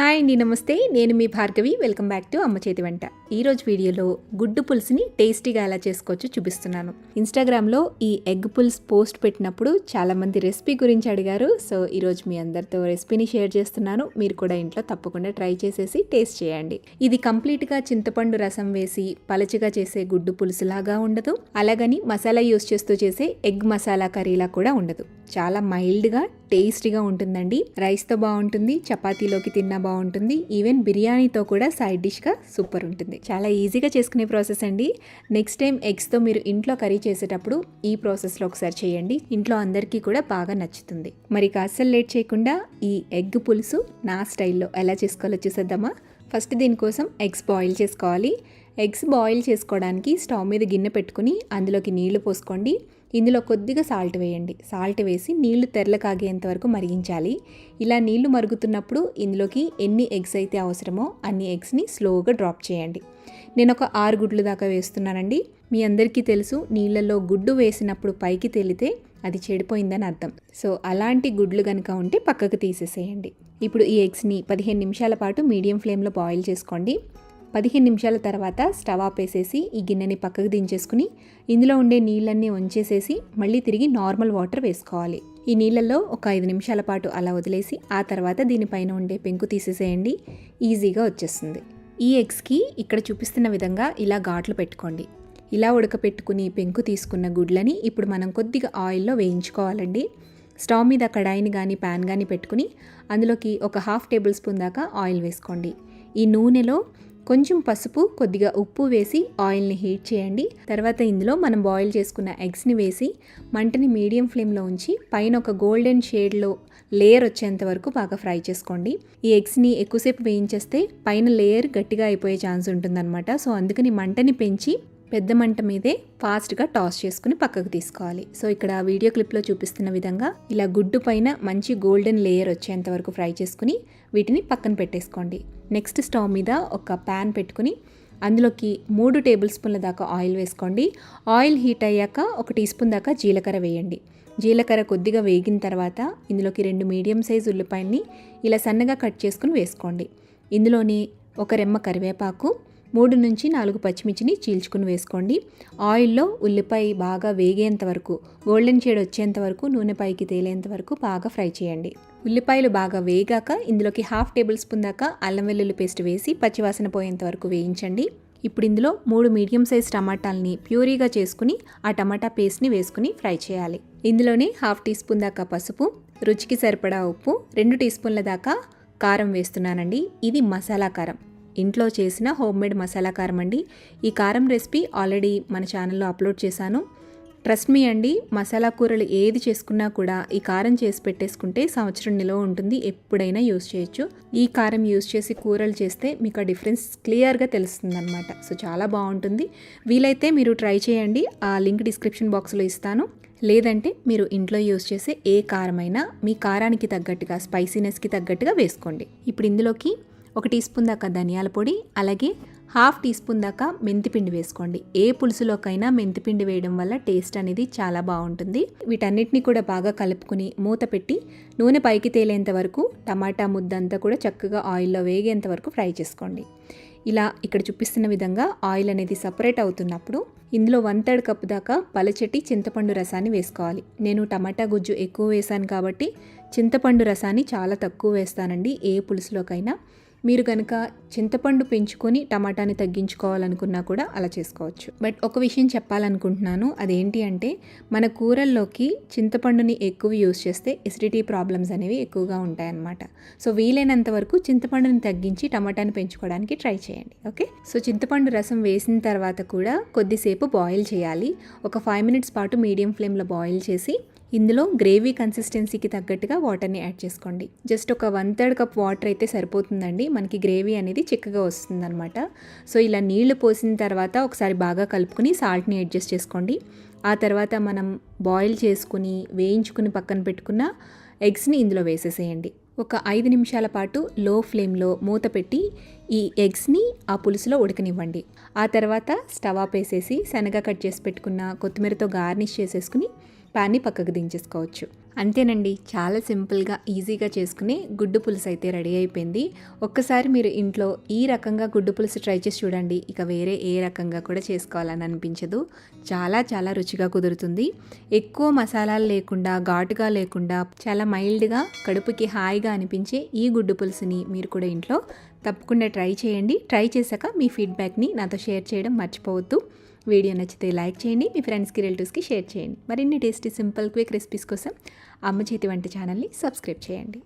Hi అండి నమస్తే. నేను మీ భార్గవి. వెల్కమ్ బ్యాక్ టు అమ్మ చేతి వంట. ఈరోజు వీడియోలో గుడ్డు పులుసుని టేస్టీగా ఎలా చేసుకోవచ్చో చూపిస్తున్నాను. ఇన్స్టాగ్రామ్లో ఈ ఎగ్ పుల్స్ పోస్ట్ పెట్టినప్పుడు చాలామంది రెసిపీ గురించి అడిగారు. సో ఈరోజు మీ అందరితో రెసిపీని షేర్ చేస్తున్నాను. మీరు కూడా ఇంట్లో తప్పకుండా ట్రై చేసేసి టేస్ట్ చేయండి. ఇది కంప్లీట్గా చింతపండు రసం వేసి పలచగా చేసే గుడ్డు పులుసు లాగా ఉండదు. అలాగని మసాలా యూస్ చేస్తూ చేసే ఎగ్ మసాలా కర్రీలా కూడా ఉండదు. చాలా మైల్డ్గా టేస్టీగా ఉంటుందండి. రైస్తో బాగుంటుంది. చపాతీలోకి తిన్నా బాగుంటుంది. ఈవెన్ బిర్యానీతో కూడా సైడ్ డిష్గా సూపర్ ఉంటుంది. చాలా ఈజీగా చేసుకునే ప్రాసెస్ అండి. నెక్స్ట్ టైం ఎగ్స్తో మీరు ఇంట్లో కర్రీ చేసేటప్పుడు ఈ ప్రాసెస్లో ఒకసారి చేయండి. ఇంట్లో అందరికీ కూడా బాగా నచ్చుతుంది. మరి అస్సలు లేట్ చేయకుండా ఈ ఎగ్ పులుసు నా స్టైల్లో ఎలా చేసుకోవాలో చూసేద్దామా? ఫస్ట్ దీనికోసం ఎగ్స్ బాయిల్ చేసుకోవాలి. ఎగ్స్ బాయిల్ చేసుకోవడానికి స్టవ్ మీద గిన్నె పెట్టుకుని అందులోకి నీళ్ళు పోసుకోండి. ఇందులో కొద్దిగా సాల్ట్ వేయండి. సాల్ట్ వేసి నీళ్ళు తెరల కాగేంత వరకు మరిగించాలి. ఇలా నీళ్ళు మరుగుతున్నప్పుడు ఇందులోకి ఎన్ని ఎగ్స్ అయితే అవసరమో అన్ని ఎగ్స్ని స్లోగా డ్రాప్ చేయండి. నేను ఒక ఆరు గుడ్లు దాకా వేస్తున్నానండి. మీ అందరికీ తెలుసు నీళ్ళల్లో గుడ్డు వేసినప్పుడు పైకి తేలితే అది చెడిపోయిందని అర్థం. సో అలాంటి గుడ్లు కనుక ఉంటే పక్కకు తీసేసేయండి. ఇప్పుడు ఈ ఎగ్స్ని పదిహేను నిమిషాల పాటు మీడియం ఫ్లేమ్లో బాయిల్ చేసుకోండి. పదిహేను నిమిషాల తర్వాత స్టవ్ ఆపేసేసి ఈ గిన్నెని పక్కకు దించేసుకుని ఇందులో ఉండే నీళ్ళన్నీ వంచేసేసి మళ్ళీ తిరిగి నార్మల్ వాటర్ వేసుకోవాలి. ఈ నీళ్ళల్లో ఒక ఐదు నిమిషాల పాటు అలా వదిలేసి ఆ తర్వాత దీనిపైన ఉండే పెంకు తీసేసేయండి. ఈజీగా వచ్చేస్తుంది. ఈ ఎగ్స్కి ఇక్కడ చూపిస్తున్న విధంగా ఇలా ఘాట్లు పెట్టుకోండి. ఇలా ఉడకపెట్టుకుని పెంకు తీసుకున్న గుడ్లని ఇప్పుడు మనం కొద్దిగా ఆయిల్లో వేయించుకోవాలండి. స్టవ్ మీద కడాయిని కానీ ప్యాన్ కానీ పెట్టుకుని అందులోకి ఒక హాఫ్ టేబుల్ స్పూన్ దాకా ఆయిల్ వేసుకోండి. ఈ నూనెలో కొంచెం పసుపు కొద్దిగా ఉప్పు వేసి ఆయిల్ని హీట్ చేయండి. తర్వాత ఇందులో మనం బాయిల్ చేసుకున్న ఎగ్స్ని వేసి మంటని మీడియం ఫ్లేమ్లో ఉంచి పైన ఒక గోల్డెన్ షేడ్లో లేయర్ వచ్చేంత వరకు బాగా ఫ్రై చేసుకోండి. ఈ ఎగ్స్ని ఎక్కువసేపు వేయించేస్తే పైన లేయర్ గట్టిగా అయిపోయే ఛాన్స్ ఉంటుందన్నమాట. సో అందుకని మంటని పెంచి పెద్ద మంట మీదే ఫాస్ట్గా టాస్ చేసుకుని పక్కకు తీసుకోవాలి. సో ఇక్కడ వీడియో క్లిప్లో చూపిస్తున్న విధంగా ఇలా గుడ్డు పైన మంచి గోల్డెన్ లేయర్ వచ్చేంత వరకు ఫ్రై చేసుకుని వీటిని పక్కన పెట్టేసుకోండి. నెక్స్ట్ స్టవ్ మీద ఒక ప్యాన్ పెట్టుకుని అందులోకి మూడు టేబుల్ స్పూన్ల దాకా ఆయిల్ వేసుకోండి. ఆయిల్ హీట్ అయ్యాక ఒక టీ స్పూన్ దాకా జీలకర్ర వేయండి. జీలకర్ర కొద్దిగా వేగిన తర్వాత ఇందులోకి రెండు మీడియం సైజ్ ఉల్లిపాయల్ని ఇలా సన్నగా కట్ చేసుకుని వేసుకోండి. ఇందులోని ఒక రెమ్మ కరివేపాకు మూడు నుంచి నాలుగు పచ్చిమిర్చిని చీల్చుకుని వేసుకోండి. ఆయిల్లో ఉల్లిపాయ బాగా వేగేంత వరకు గోల్డెన్ షేడ్ వచ్చేంత వరకు నూనె పైకి తేలేంత వరకు బాగా ఫ్రై చేయండి. ఉల్లిపాయలు బాగా వేగాక ఇందులోకి హాఫ్ టేబుల్ స్పూన్ దాకా అల్లం వెల్లుల్లి పేస్ట్ వేసి పచ్చివాసన పోయేంత వరకు వేయించండి. ఇప్పుడు ఇందులో మూడు మీడియం సైజ్ టమాటాలని ప్యూరీగా చేసుకుని ఆ టమాటా పేస్ట్ని వేసుకుని ఫ్రై చేయాలి. ఇందులోనే హాఫ్ టీ స్పూన్ దాకా పసుపు రుచికి సరిపడా ఉప్పు రెండు టీ స్పూన్ల దాకా కారం వేస్తున్నానండి. ఇది మసాలా కారం. ఇంట్లో చేసిన హోమ్ మేడ్ మసాలా కారం అండి. ఈ కారం రెసిపీ ఆల్రెడీ మన ఛానల్లో అప్లోడ్ చేశాను. ట్రస్ట్ మీ అండి మసాలా కూరలు ఏది చేసుకున్నా కూడా ఈ కారం చేసి పెట్టేసుకుంటే సంవత్సరం నిల్వ ఉంటుంది ఎప్పుడైనా యూస్ చేయొచ్చు. ఈ కారం యూస్ చేసి కూరలు చేస్తే మీకు ఆ డిఫరెన్స్ క్లియర్గా తెలుస్తుందన్నమాట. సో చాలా బాగుంటుంది. వీలైతే మీరు ట్రై చేయండి ఆ లింక్ డిస్క్రిప్షన్ బాక్స్లో ఇస్తాను. లేదంటే మీరు ఇంట్లో యూస్ చేసే ఏ కారమైనా మీ కారానికి తగ్గట్టుగా స్పైసీనెస్కి తగ్గట్టుగా వేసుకోండి. ఇప్పుడు ఇందులోకి ఒక టీ స్పూన్ దాకా ధనియాల పొడి అలాగే హాఫ్ టీ స్పూన్ దాకా మెంతిపిండి వేసుకోండి. ఏ పులుసులోకైనా మెంతిపిండి వేయడం వల్ల టేస్ట్ అనేది చాలా బాగుంటుంది. వీటన్నిటిని కూడా బాగా కలుపుకుని మూత పెట్టి నూనె పైకి తేలేంత వరకు టమాటా ముద్ద అంతా కూడా చక్కగా ఆయిల్లో వేగేంత వరకు ఫ్రై చేసుకోండి. ఇలా ఇక్కడ చూపిస్తున్న విధంగా ఆయిల్ అనేది సపరేట్ అవుతున్నప్పుడు ఇందులో వన్ థర్డ్ కప్ దాకా పలచటి చింతపండు రసాన్ని వేసుకోవాలి. నేను టమాటా గుజ్జు ఎక్కువ వేసాను కాబట్టి చింతపండు రసాన్ని చాలా తక్కువ వేస్తానండి. ఏ పులుసులోకైనా మీరు కనుక చింతపండు పెంచుకొని టమాటాని తగ్గించుకోవాలనుకున్నా కూడా అలా చేసుకోవచ్చు. బట్ ఒక విషయం చెప్పాలనుకుంటున్నాను. అదేంటి అంటే మన కూరల్లోకి చింతపండుని ఎక్కువ యూస్ చేస్తే ఎసిడిటీ ప్రాబ్లమ్స్ అనేవి ఎక్కువగా ఉంటాయన్నమాట. సో వీలైనంత వరకు చింతపండుని తగ్గించి టమాటాని పెంచుకోవడానికి ట్రై చేయండి. ఓకే? సో చింతపండు రసం వేసిన తర్వాత కూడా కొద్దిసేపు బాయిల్ చేయాలి. ఒక ఫైవ్ మినిట్స్ పాటు మీడియం ఫ్లేమ్లో బాయిల్ చేసి ఇందులో గ్రేవీ కన్సిస్టెన్సీకి తగ్గట్టుగా వాటర్ని యాడ్ చేసుకోండి. జస్ట్ ఒక వన్ థర్డ్ కప్ వాటర్ అయితే సరిపోతుందండి. మనకి గ్రేవీ అనేది చిక్కగా వస్తుందన్నమాట. సో ఇలా నీళ్ళు పోసిన తర్వాత ఒకసారి బాగా కలుపుకుని సాల్ట్ని అడ్జస్ట్ చేసుకోండి. ఆ తర్వాత మనం బాయిల్ చేసుకుని వేయించుకుని పక్కన పెట్టుకున్న ఎగ్స్ని ఇందులో వేసేసేయండి. ఒక ఐదు నిమిషాల పాటు లో ఫ్లేమ్లో మూత పెట్టి ఈ ఎగ్స్ని ఆ పులుసులో ఉడకనివ్వండి. ఆ తర్వాత స్టవ్ ఆపేసేసి శనగ కట్ చేసి పెట్టుకున్న కొత్తిమీరతో గార్నిష్ చేసేసుకుని ప్యాన్ని పక్కకు దించేసుకోవచ్చు. అంతేనండి చాలా సింపుల్గా ఈజీగా చేసుకుని గుడ్డు పులుసు అయితే రెడీ అయిపోయింది. ఒక్కసారి మీరు ఇంట్లో ఈ రకంగా గుడ్డు పులుసు ట్రై చేసి చూడండి. ఇక వేరే ఏ రకంగా కూడా చేసుకోవాలని అనిపించదు. చాలా చాలా రుచిగా కుదురుతుంది. ఎక్కువ మసాలాలు లేకుండా ఘాటుగా లేకుండా చాలా మైల్డ్గా కడుపుకి హాయిగా అనిపించే ఈ గుడ్డు పులుసుని మీరు కూడా ఇంట్లో తప్పకుండా ట్రై చేయండి. ట్రై చేశాక మీ ఫీడ్బ్యాక్ని నాతో షేర్ చేయడం మర్చిపోవద్దు. వీడియో నచ్చితే లైక్ చేయండి మీ ఫ్రెండ్స్కి రిలేటివ్స్కి షేర్ చేయండి. మరిన్ని టేస్టీ సింపుల్ క్విక్ రెసిపీస్ కోసం అమ్మ చేతి వంట ఛానల్ని సబ్స్క్రైబ్ చేయండి.